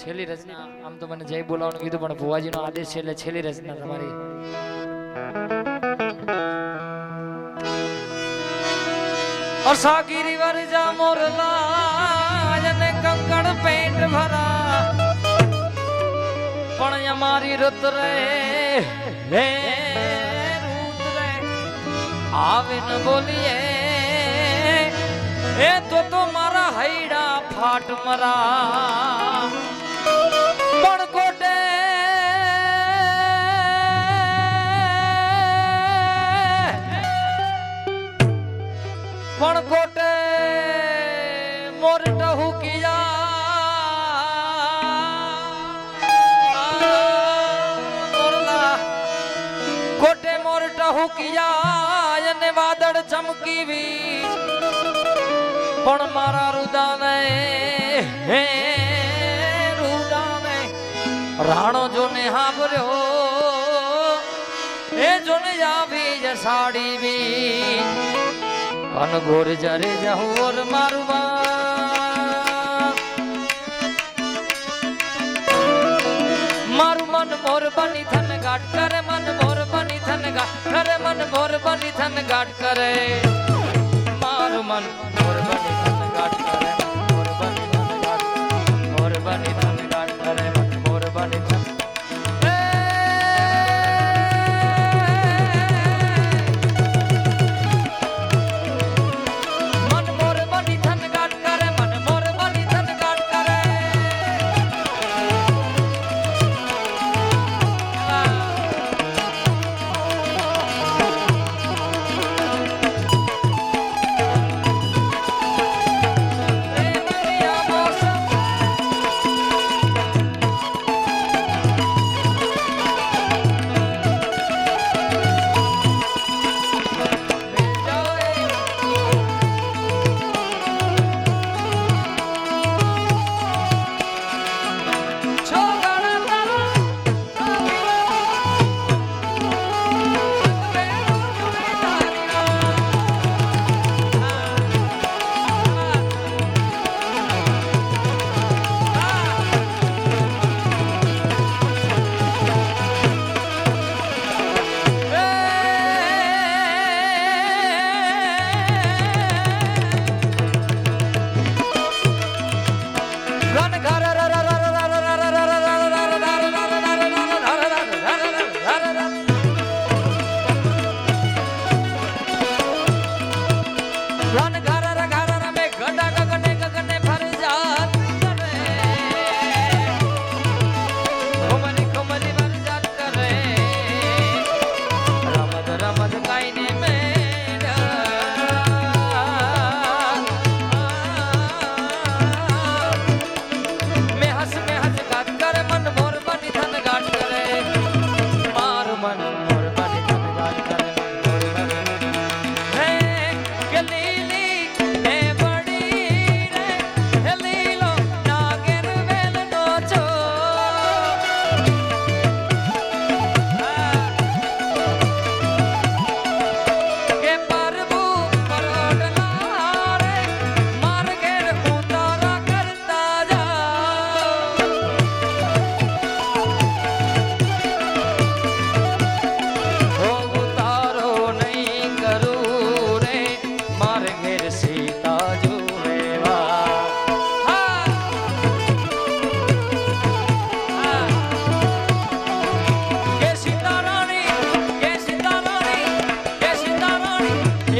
છેલ્લી રચના આમ તો મને જય બોલાવવાનું કીધું, પણ ભુવાજીનો આદેશ છે એટલે છેલ્લી રચના તમારી. અસાગીરી વરજા મોરલા અને કંકણ પેટ ભરા. પણ અમારી રુત રે, હે રુત રે. આવે ન બોલીએ. એ તો તો મારા હૈડા ફાટ મરા. પણ કોટે મોરટ હુકિયા કોટે મોરટ હુકિયા અને વાદળ ચમકી વીજ. પણ મારા રુદાને, હે રુદાને, રાણો જોને હાંભર્યો. એ જોને આવી જ સાડી બી કન ગોર જરે જહોર મારવા મારું મન મોર બની થન ગાટ કરે, મન મોર બની થન ગાટ કરે, મન મોર બની થન ગાટ કરે. બની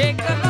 રાણી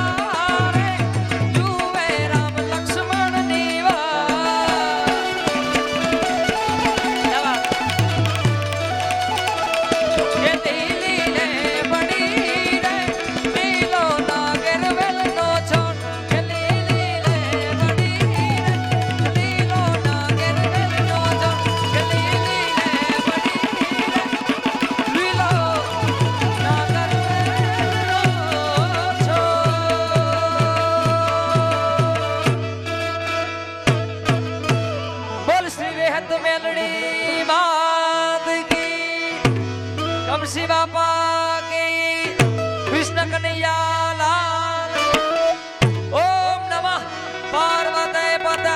ઓમ શિવા પાકી. કૃષ્ણ કનૈયા લાલ ઓમ નમઃ. પાર્વતી પદ